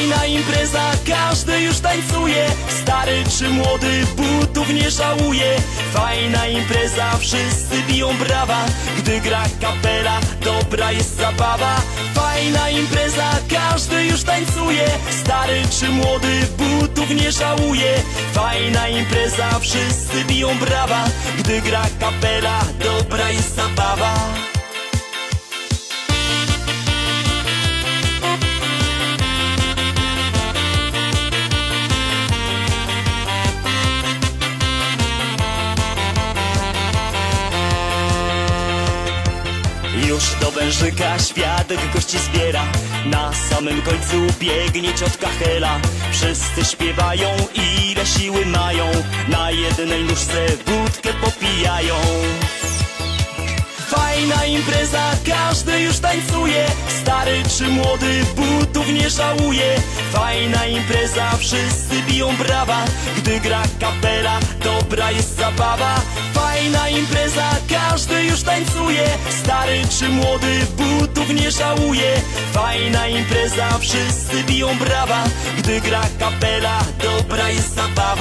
Fajna impreza, każdy już tańcuje. Stary czy młody, butów nie żałuje. Fajna impreza, wszyscy biją brawa. Gdy gra kapela, dobra jest zabawa. Fajna impreza, każdy już tańcuje. Stary czy młody, butów nie żałuje. Fajna impreza, wszyscy biją brawa. Gdy gra kapela, dobra jest zabawa Już do wężyka świadek gości zbiera. Na samym końcu biegnie ciotka Hela. Wszyscy śpiewają ile siły mają. Na jednej nóżce wódkę popijają Fajna impreza, każdy już tańcuje. Stary czy młody, butów nie żałuje. Fajna impreza, wszyscy biją brawa. Gdy gra kapela, dobra jest zabawa. Fajna impreza, każdy już tańcuje. Stary czy młody, butów nie żałuje. Fajna impreza, wszyscy biją brawa. Gdy gra kapela, dobra jest zabawa